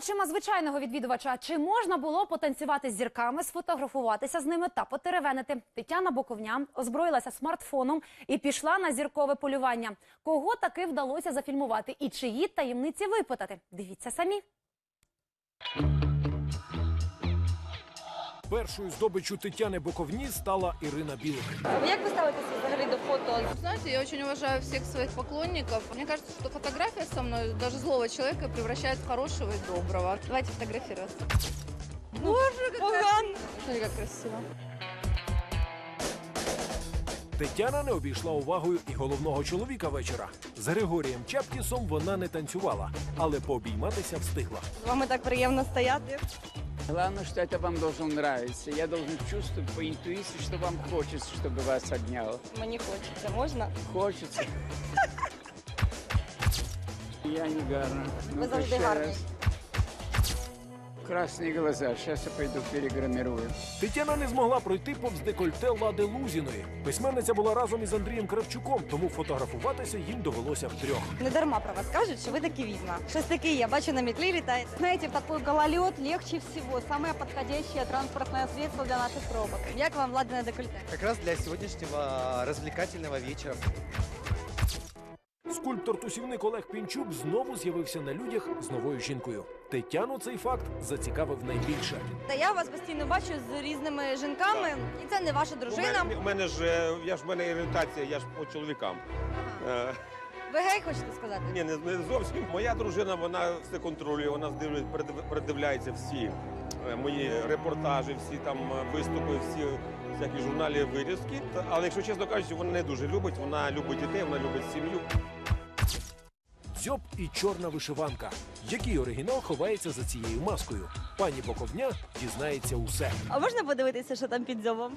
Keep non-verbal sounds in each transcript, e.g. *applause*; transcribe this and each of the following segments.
очима звичайного відвідувача, чи можна було потанцювати з зірками, сфотографуватися з ними та потеревенити? Тетяна Боковня озброїлася смартфоном і пішла на зіркове полювання. Кого таки вдалося зафільмувати і чиї таємниці випитати? Дивіться самі. Першою здобиччю Тетяни Боковні стала Ірина Білик. Як ви ставитеся взагалі до фото? Знаете, я очень уважаю всех своих поклонников. Мне кажется, что фотография со мной даже злого человека превращает в хорошего и доброго. Давайте фотографироваться. Боже. Смотри, как красиво. Тетяна не обійшла увагою і головного чоловіка вечора. З Григорієм Чапкісом вона не танцювала, але пообійматися встигла. Вами так приємно стояти. Главное, что это вам должно нравиться. Я должен чувствовать по интуиции, что вам хочется, чтобы вас обнял. Мені хочеться, можна? Хочется. *laughs* Я не гарно. Ви завжди гарний. Красные глаза. Сейчас я пойду перегримирую. Тетяна не змогла пройти повз декольте Лади Лузіної. Письменниця була разом із Андрієм Кравчуком, тому фотографуватися їм довелося втрьох. Не дарма про вас кажуть, що ви такі відьма. Щось таке, я бачу на метлі літаєте. Знаете, в такой гололед легче всего. Самое подходящее транспортное средство для наших пробок. Як вам владне декольте? Как раз для сегодняшнего развлекательного вечера. Скульптор-тусівник Олег Пінчук знову з'явився на людях з новою жінкою. Тетяну цей факт зацікавив найбільше. Та я вас постійно бачу з різними жінками, і це не ваша У дружина. мене, у мене ж е, я ж в мене орієнтація, я ж по чоловікам. Е, Ви гей хочете сказати? ні, не, не зовсім. Моя дружина вона все контролює, вона передив- передивляється всі е, мої репортажі, всі там е, виступи, всі всякі журналі вирізки. Та- Але якщо чесно кажучи, вона не дуже любить. Вона любить дітей, вона любить сім'ю. Дзьоб і чорна вишиванка. Який оригінал ховається за цією маскою? Пані Боковня дізнається усе. А можна подивитися, що там під зьобом?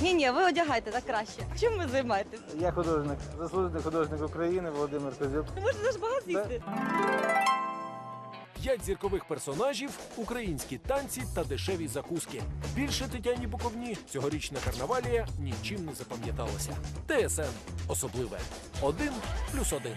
Ні, ні, ви одягайте так краще. Чим ви займаєтесь? Я художник, заслужений художник України Володимир Козюк. Можна ж багато сісти. П'ять зіркових персонажів, українські танці та дешеві закуски. Більше Тетяні Буковні цьогорічна карнавалія нічим не запам'яталася. ТСН особливе. Один плюс один.